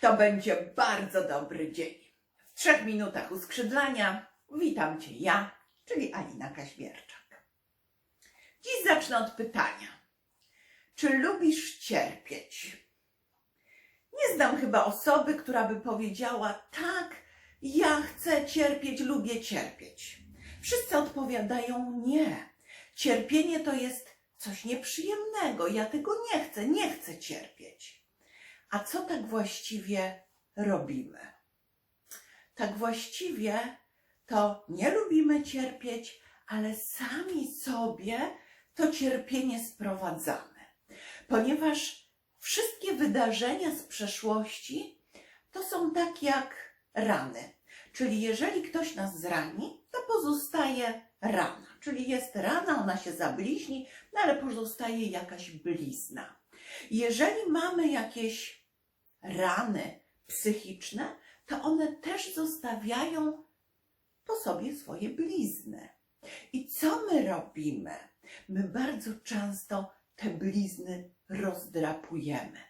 To będzie bardzo dobry dzień. W trzech minutach uskrzydlania witam Cię ja, czyli Alina Kaźmierczak. Dziś zacznę od pytania. Czy lubisz cierpieć? Nie znam chyba osoby, która by powiedziała tak, ja chcę cierpieć, lubię cierpieć. Wszyscy odpowiadają nie. Cierpienie to jest coś nieprzyjemnego. Ja tego nie chcę, nie chcę cierpieć. A co tak właściwie robimy? Tak właściwie to nie lubimy cierpieć, ale sami sobie to cierpienie sprowadzamy. Ponieważ wszystkie wydarzenia z przeszłości to są tak jak rany. Czyli jeżeli ktoś nas zrani, to pozostaje rana. Czyli jest rana, ona się zabliźni, no ale pozostaje jakaś blizna. Jeżeli mamy jakieś rany psychiczne, to one też zostawiają po sobie swoje blizny. I co my robimy? My bardzo często te blizny rozdrapujemy.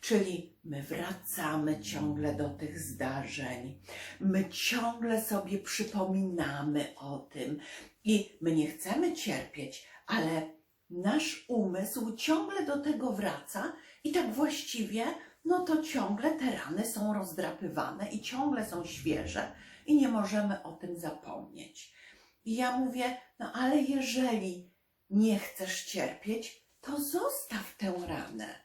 Czyli my wracamy ciągle do tych zdarzeń, my ciągle sobie przypominamy o tym i my nie chcemy cierpieć, ale nasz umysł ciągle do tego wraca i tak właściwie, no to ciągle te rany są rozdrapywane i ciągle są świeże i nie możemy o tym zapomnieć. I ja mówię, no ale jeżeli nie chcesz cierpieć, to zostaw tę ranę.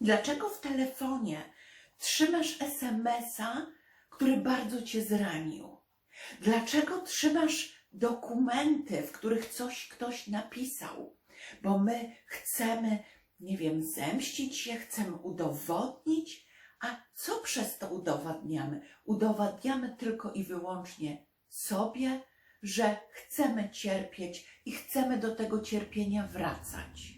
Dlaczego w telefonie trzymasz SMS-a, który bardzo cię zranił? Dlaczego trzymasz dokumenty, w których coś ktoś napisał? Bo my chcemy, nie wiem, zemścić się, chcemy udowodnić, a co przez to udowadniamy? Udowadniamy tylko i wyłącznie sobie, że chcemy cierpieć i chcemy do tego cierpienia wracać.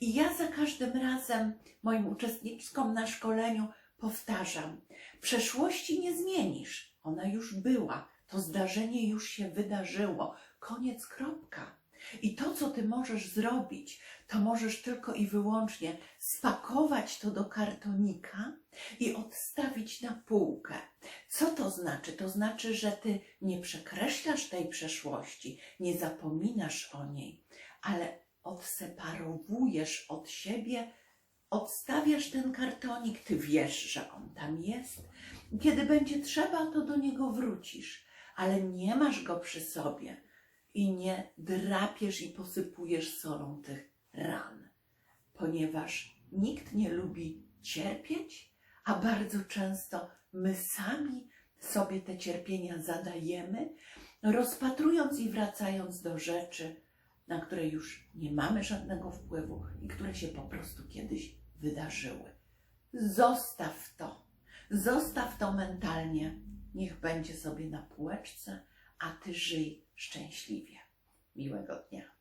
I ja za każdym razem moim uczestniczkom na szkoleniu powtarzam: przeszłości nie zmienisz, ona już była, to zdarzenie już się wydarzyło, koniec, kropka. I to, co ty możesz zrobić, to możesz tylko i wyłącznie spakować to do kartonika i odstawić na półkę. Co to znaczy? To znaczy, że ty nie przekreślasz tej przeszłości, nie zapominasz o niej, ale odseparowujesz od siebie, odstawiasz ten kartonik, ty wiesz, że on tam jest. Kiedy będzie trzeba, to do niego wrócisz, ale nie masz go przy sobie i nie drapiesz i posypujesz solą tych ran, ponieważ nikt nie lubi cierpieć, a bardzo często my sami sobie te cierpienia zadajemy, rozpatrując i wracając do rzeczy, na które już nie mamy żadnego wpływu i które się po prostu kiedyś wydarzyły. Zostaw to, zostaw to mentalnie, niech będzie sobie na półeczce, a ty żyj szczęśliwie. Miłego dnia.